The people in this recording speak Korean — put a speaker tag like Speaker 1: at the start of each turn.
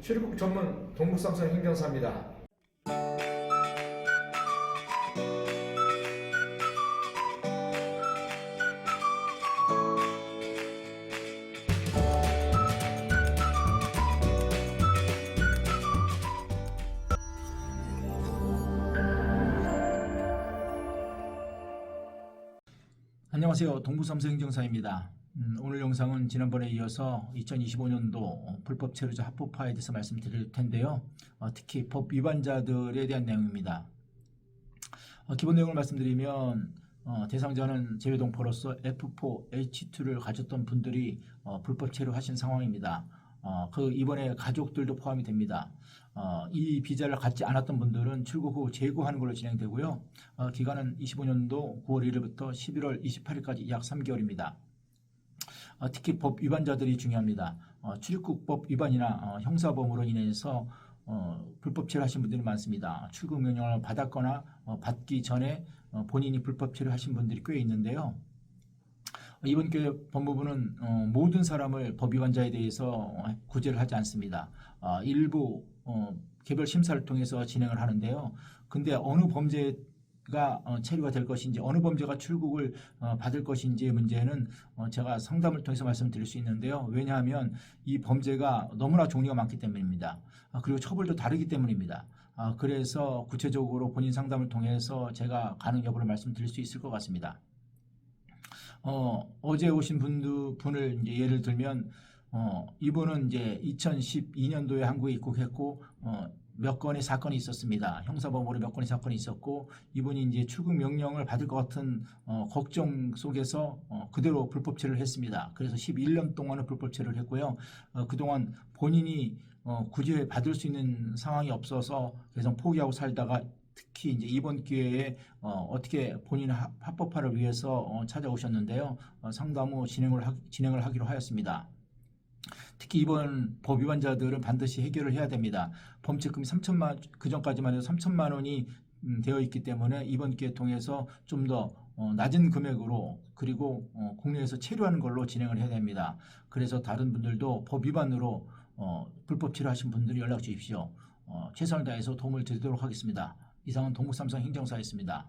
Speaker 1: 출입국 전문 동북삼성 행정사입니다.
Speaker 2: 안녕하세요. 동부삼성 행정사입니다. 음, 오늘 영상은 지난번에 이어서 2025년도 불법 체류자 합법화에 대해서 말씀드릴 텐데요. 어, 특히 법 위반자들에 대한 내용입니다. 어, 기본 내용을 말씀드리면 어, 대상자는 제외동포로서 F4H2를 가졌던 분들이 어, 불법 체류하신 상황입니다. 어, 그 이번에 가족들도 포함이 됩니다. 어, 이 비자를 갖지 않았던 분들은 출국 후 재고하는 걸로 진행되고요. 어, 기간은 25년도 9월 1일부터 11월 28일까지 약 3개월입니다. 어, 특히 법 위반자들이 중요합니다. 어, 출입국법 위반이나 어, 형사범으로 인해서 어, 불법 체류 하신 분들이 많습니다. 출국 명령을 받았거나 어, 받기 전에 어, 본인이 불법 체류 하신 분들이 꽤 있는데요. 이번 교회 법무부는 어, 모든 사람을 법 위반자에 대해서 어, 구제를 하지 않습니다. 어, 일부 어, 개별 심사를 통해서 진행을 하는데요. 근데 어느 범죄 가 어, 체류가 될 것인지 어느 범죄가 출국을 어, 받을 것인지의 문제는 어, 제가 상담을 통해서 말씀드릴 수 있는데요. 왜냐하면 이 범죄가 너무나 종류가 많기 때문입니다. 아, 그리고 처벌도 다르기 때문입니다. 아, 그래서 구체적으로 본인 상담을 통해서 제가 가능 여부를 말씀드릴 수 있을 것 같습니다. 어, 어제 오신 분들, 분을 이제 예를 들면, 어, 이분은 이제 2012년도에 한국에 입국했고, 어, 몇 건의 사건이 있었습니다. 형사범으로 몇 건의 사건이 있었고, 이분이 이제 출국 명령을 받을 것 같은, 어, 걱정 속에서, 어, 그대로 불법체를 했습니다. 그래서 11년 동안은 불법체를 했고요. 어, 그동안 본인이, 어, 구제 받을 수 있는 상황이 없어서 계속 포기하고 살다가 특히 이제 이번 기회에 어, 떻게 본인의 합- 합법화를 위해서 어, 찾아오셨는데요. 어, 상담 후 진행을 하, 진행을 하기로 하였습니다. 특히 이번 법 위반자들은 반드시 해결을 해야 됩니다. 범죄금이 3천만 그 전까지만 해도 3천만 원이 음, 되어 있기 때문에 이번 기회 통해서 좀더 어, 낮은 금액으로 그리고 어, 국내에서 체류하는 걸로 진행을 해야 됩니다. 그래서 다른 분들도 법 위반으로 어, 불법 체류하신 분들이 연락 주십시오. 어, 최선을 다해서 도움을 드리도록 하겠습니다. 이상은 동국삼성 행정사였습니다.